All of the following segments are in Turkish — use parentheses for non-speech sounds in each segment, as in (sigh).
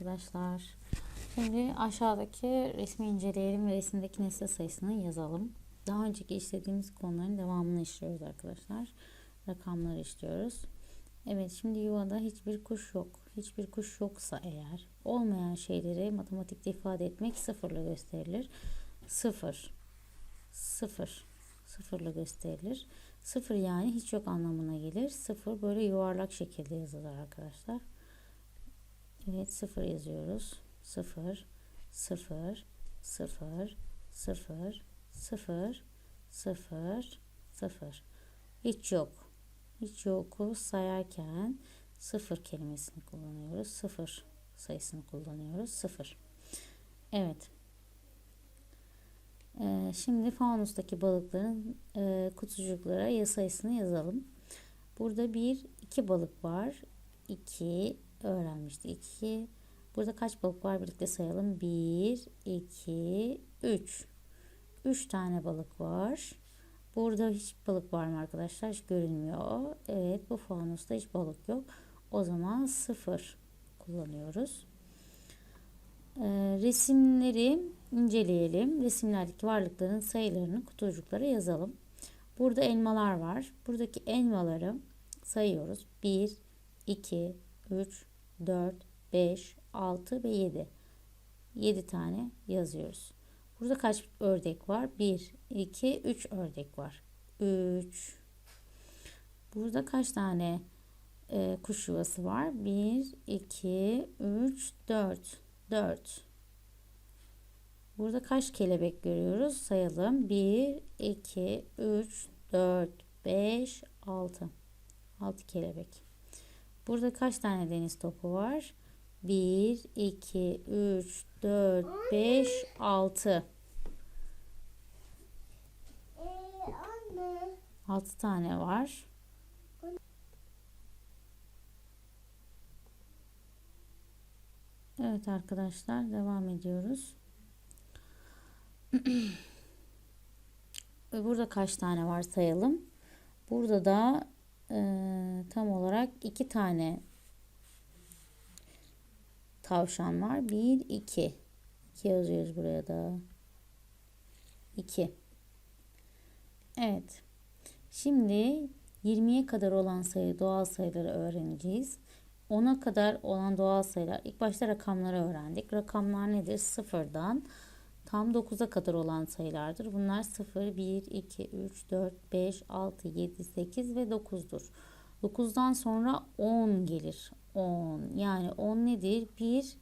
arkadaşlar. Şimdi aşağıdaki resmi inceleyelim ve resimdeki nesne sayısını yazalım. Daha önceki işlediğimiz konuların devamını işliyoruz arkadaşlar. Rakamları işliyoruz. Evet şimdi yuvada hiçbir kuş yok. Hiçbir kuş yoksa eğer olmayan şeyleri matematikte ifade etmek sıfırla gösterilir. Sıfır. Sıfır. Sıfırla gösterilir. Sıfır yani hiç yok anlamına gelir. Sıfır böyle yuvarlak şekilde yazılır arkadaşlar. Evet sıfır yazıyoruz. Sıfır, sıfır, sıfır, sıfır, sıfır, sıfır, sıfır. Hiç yok. Hiç yoku sayarken sıfır kelimesini kullanıyoruz. Sıfır sayısını kullanıyoruz. Sıfır. Evet. Ee, şimdi fanustaki balıkların e, kutucuklara ya sayısını yazalım. Burada bir, iki balık var. İki öğrenmiştik. İki. Burada kaç balık var birlikte sayalım. Bir, iki, üç. Üç tane balık var. Burada hiç balık var mı arkadaşlar? Hiç görünmüyor. Evet bu fanusta hiç balık yok. O zaman sıfır kullanıyoruz. Ee, resimleri inceleyelim. Resimlerdeki varlıkların sayılarını kutucuklara yazalım. Burada elmalar var. Buradaki elmaları sayıyoruz. 1, 2, 3, 4, 5, 6 ve 7. 7 tane yazıyoruz. Burada kaç ördek var? 1, 2, 3 ördek var. 3. Burada kaç tane e, kuş yuvası var? 1, 2, 3, 4. 4. Burada kaç kelebek görüyoruz? Sayalım. 1, 2, 3, 4, 5, 6. 6 kelebek. Burada kaç tane deniz topu var? 1, 2, 3, 4, 5, 6. 6 tane var. Evet arkadaşlar devam ediyoruz. (clears throat) Burada kaç tane var sayalım. Burada da e, tam olarak iki tane tavşan var. Bir, iki. İki yazıyoruz buraya da. İki. Evet. Şimdi 20'ye kadar olan sayı doğal sayıları öğreneceğiz. 10'a kadar olan doğal sayılar. İlk başta rakamları öğrendik. Rakamlar nedir? Sıfırdan tam 9'a kadar olan sayılardır. Bunlar 0, 1, 2, 3, 4, 5, 6, 7, 8 ve 9'dur. 9'dan sonra 10 gelir. 10. Yani 10 nedir? 1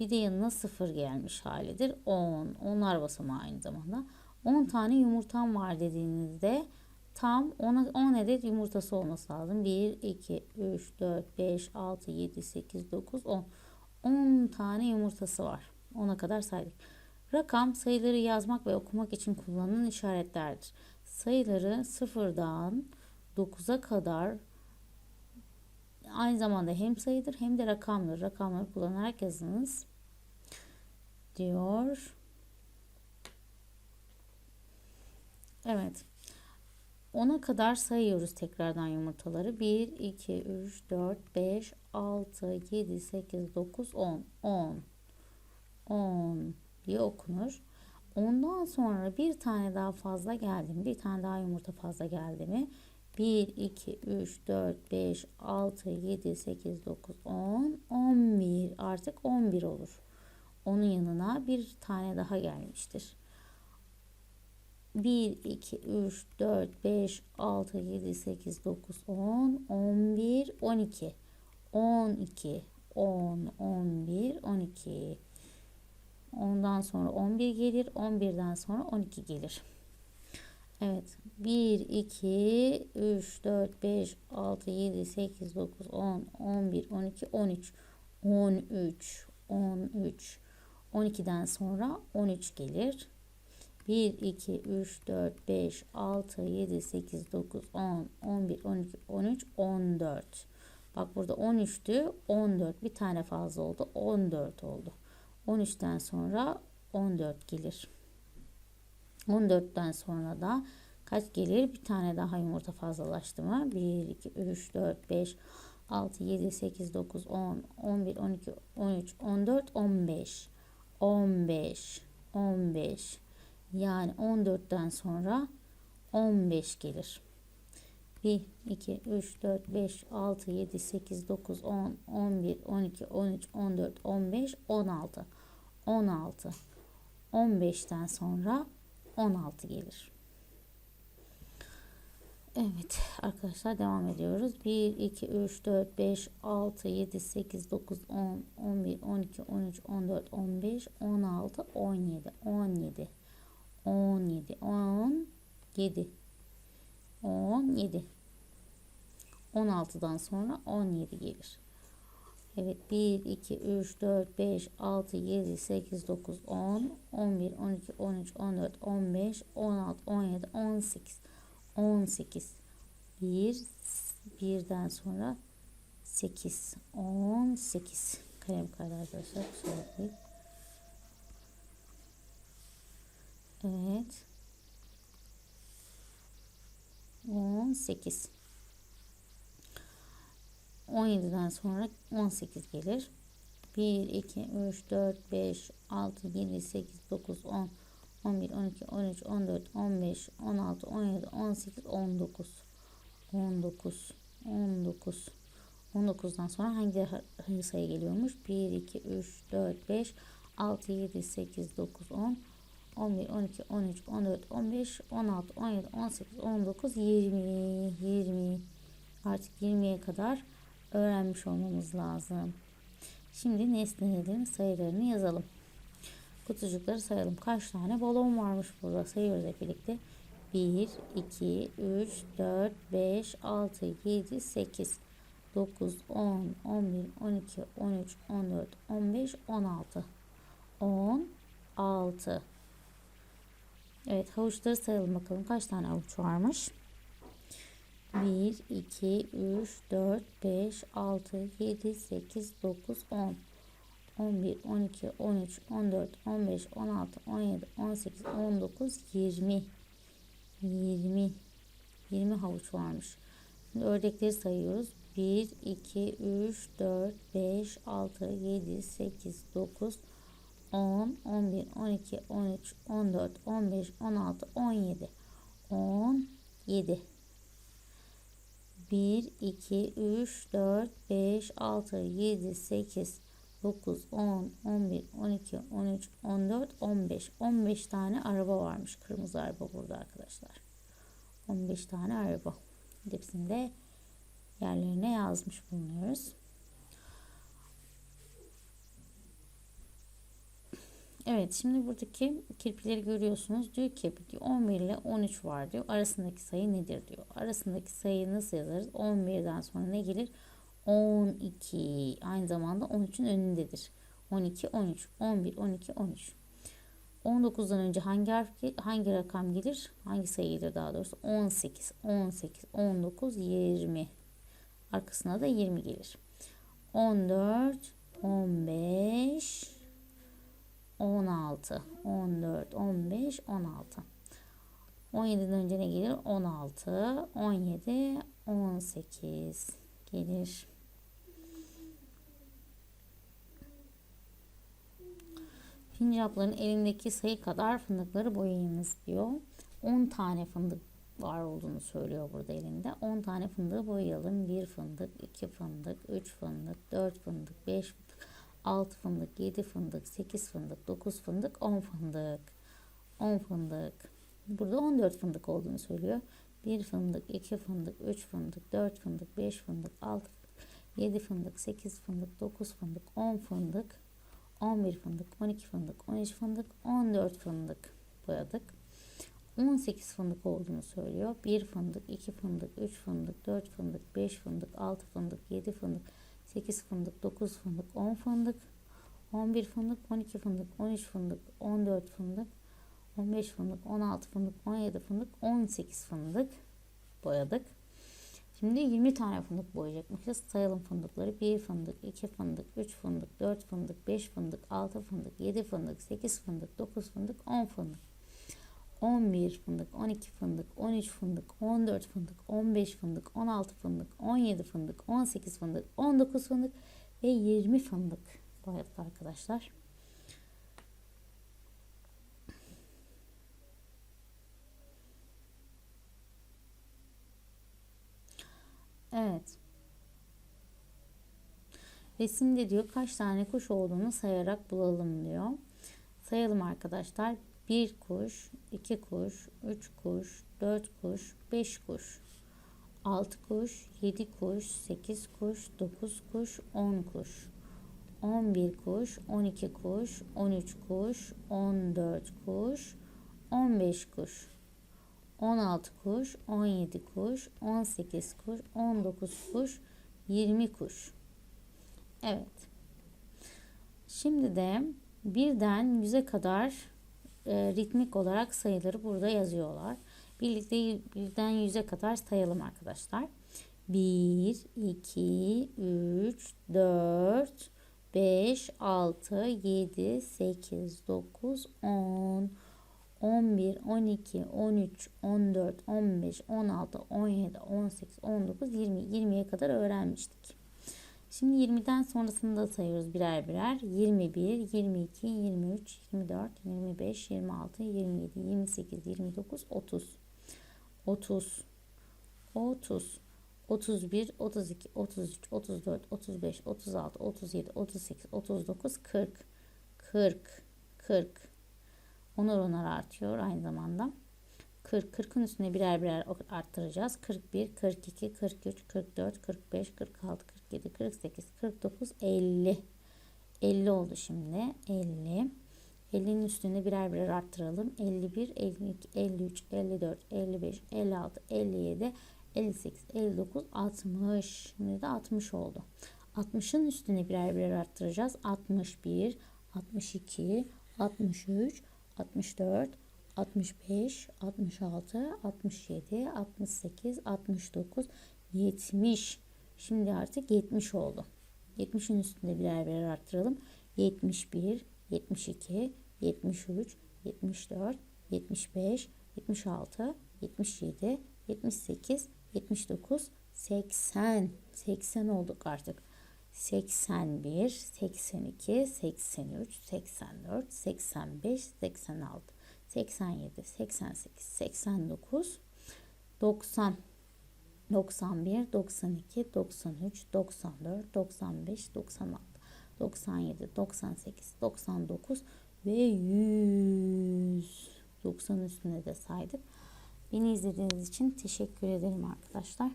bir de yanına 0 gelmiş halidir. 10. Onlar basamağı aynı zamanda. 10 tane yumurtam var dediğinizde tam 10, 10 adet yumurtası olması lazım. 1, 2, 3, 4, 5, 6, 7, 8, 9, 10. 10 tane yumurtası var. 10'a kadar saydık. Rakam sayıları yazmak ve okumak için kullanılan işaretlerdir. Sayıları sıfırdan 9'a kadar aynı zamanda hem sayıdır hem de rakamdır. Rakamları kullanarak yazınız diyor. Evet. 10'a kadar sayıyoruz tekrardan yumurtaları. 1, 2, 3, 4, 5, 6, 7, 8, 9, 10. 10. 10 diye okunur. Ondan sonra bir tane daha fazla geldi mi? Bir tane daha yumurta fazla geldi mi? 1, 2, 3, 4, 5, 6, 7, 8, 9, 10, 11. Artık 11 olur. Onun yanına bir tane daha gelmiştir. 1, 2, 3, 4, 5, 6, 7, 8, 9, 10, 11, 12. 12, 10, 11, 12. Ondan sonra 11 gelir. 11'den sonra 12 gelir. Evet. 1, 2, 3, 4, 5, 6, 7, 8, 9, 10, 11, 12, 13. 13, 13. 12'den sonra 13 gelir. 1, 2, 3, 4, 5, 6, 7, 8, 9, 10, 11, 12, 13, 14. Bak burada 13'tü. 14 bir tane fazla oldu. 14 oldu. 13'ten sonra 14 gelir. 14'ten sonra da kaç gelir? Bir tane daha yumurta fazlalaştı mı? 1, 2, 3, 4, 5, 6, 7, 8, 9, 10, 11, 12, 13, 14, 15. 15, 15. Yani 14'ten sonra 15 gelir. 1, 2, 3, 4, 5, 6, 7, 8, 9, 10, 11, 12, 13, 14, 15, 16. 16. 15'ten sonra 16 gelir. Evet arkadaşlar devam ediyoruz. 1, 2, 3, 4, 5, 6, 7, 8, 9, 10, 11, 12, 13, 14, 15, 16, 17, 17, 17, 17, 17. 16'dan sonra 17 gelir. Evet 1, 2, 3, 4, 5, 6, 7, 8, 9, 10, 11, 12, 13, 14, 15, 16, 17, 18. 18. 1, 1'den sonra 8. 18. Kalem kaydı arkadaşlar. Evet. 18. 17'den sonra 18 gelir. 1, 2, 3, 4, 5, 6, 7, 8, 9, 10, 11, 12, 13, 14, 15, 16, 17, 18, 19. 19. 19. 19'dan sonra hangi, hangi sayı geliyormuş? 1, 2, 3, 4, 5, 6, 7, 8, 9, 10, 11, 12, 13, 14, 15, 16, 17, 18, 19, 20, 20. Artık 20'ye kadar öğrenmiş olmamız lazım. Şimdi nesnelerin sayılarını yazalım. Kutucukları sayalım. Kaç tane balon varmış burada sayıyoruz hep birlikte. 1, 2, 3, 4, 5, 6, 7, 8, 9, 10, 11, 12, 13, 14, 15, 16. 16. Evet havuçları sayalım bakalım. Kaç tane havuç varmış? 1, 2, 3, 4, 5, 6, 7, 8, 9, 10. 11, 12, 13, 14, 15, 16, 17, 18, 19, 20. 20. 20 havuç varmış. Şimdi ördekleri sayıyoruz. 1, 2, 3, 4, 5, 6, 7, 8, 9, 10, 11, 12, 13, 14, 15, 16, 17. 17. 1, 2, 3, 4, 5, 6, 7, 8, 9, 10, 11, 12, 13, 14, 15. 15 tane araba varmış. Kırmızı araba burada arkadaşlar. 15 tane araba. Hepsini de yerlerine yazmış bulunuyoruz. Evet şimdi buradaki kirpileri görüyorsunuz. Diyor ki 11 ile 13 var diyor. Arasındaki sayı nedir diyor. Arasındaki sayıyı nasıl yazarız? 11'den sonra ne gelir? 12 aynı zamanda 13'ün önündedir. 12, 13, 11, 12, 13. 19'dan önce hangi harf hangi rakam gelir? Hangi sayı gelir daha doğrusu? 18, 18, 19, 20. Arkasına da 20 gelir. 14, 15, 16, 14, 15, 16. 17'den önce ne gelir? 16, 17, 18 gelir. Sincapların elindeki sayı kadar fındıkları boyayınız diyor. 10 tane fındık var olduğunu söylüyor burada elinde. 10 tane fındığı boyayalım. 1 fındık, 2 fındık, 3 fındık, 4 fındık, 5 fındık, 6 fındık, 7 fındık, 8 fındık, 9 fındık, 10 fındık. 10 fındık. Burada 14 fındık olduğunu söylüyor. 1 fındık, 2 fındık, 3 fındık, 4 fındık, 5 fındık, 6 fındık, 7 fındık, 8 fındık, 9 fındık, 10 fındık, 11 fındık, 12 fındık, 13 fındık, 14 fındık boyadık. 18 fındık olduğunu söylüyor. 1 fındık, 2 fındık, 3 fındık, 4 fındık, 5 fındık, 6 fındık, 7 fındık, 8 fındık, 9 fındık, 10 fındık, 11 fındık, 12 fındık, 13 fındık, 14 fındık, 15 fındık, 16 fındık, 17 fındık, 18 fındık boyadık. Şimdi 20 tane fındık boyayacakmışız. Sayalım fındıkları. 1 fındık, 2 fındık, 3 fındık, 4 fındık, 5 fındık, 6 fındık, 7 fındık, 8 fındık, 9 fındık, 10 fındık. 11 fındık, 12 fındık, 13 fındık, 14 fındık, 15 fındık, 16 fındık, 17 fındık, 18 fındık, 19 fındık ve 20 fındık boyadık arkadaşlar. Evet. Resimde diyor kaç tane kuş olduğunu sayarak bulalım diyor. Sayalım arkadaşlar. Bir kuş, iki kuş, üç kuş, dört kuş, beş kuş, altı kuş, yedi kuş, sekiz kuş, dokuz kuş, on kuş, on bir kuş, on iki kuş, on üç kuş, on dört kuş, on beş kuş, on altı kuş, on yedi kuş, on sekiz kuş, on dokuz kuş, yirmi kuş. Evet. Şimdi de birden yüze kadar e, ritmik olarak sayıları burada yazıyorlar. Birlikte birden yüze kadar sayalım arkadaşlar. 1, 2, 3, 4, 5, 6, 7, 8, 9, 10, 11, 12, 13, 14, 15, 16, 17, 18, 19, 20. 20'ye kadar öğrenmiştik. Şimdi 20'den sonrasını da sayıyoruz birer birer. 21, 22, 23, 24, 25, 26, 27, 28, 29, 30. 30, 30, 31, 32, 33, 34, 35, 36, 37, 38, 39, 40, 40, 40. Onar onar artıyor aynı zamanda. 40, 40'ın üstüne birer birer arttıracağız. 41, 42, 43, 44, 45, 46, 47, 48, 49, 50. 50 oldu şimdi. 50. 50'nin üstüne birer birer arttıralım. 51, 52, 53, 54, 55, 56, 57, 58, 59, 60. Şimdi de 60 oldu. 60'ın üstüne birer birer arttıracağız. 61, 62, 63, 64, 65, 66, 67, 68, 69, 70. Şimdi artık 70 oldu. 70'in üstünde birer birer arttıralım. 71, 72, 73, 74, 75, 76, 77, 78, 79, 80. 80 olduk artık. 81, 82, 83, 84, 85, 86, 87, 88, 89, 90. 91, 92, 93, 94, 95, 96, 97, 98, 99 ve 100. 90 üstüne de saydık. Beni izlediğiniz için teşekkür ederim arkadaşlar.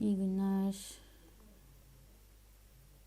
İyi günler.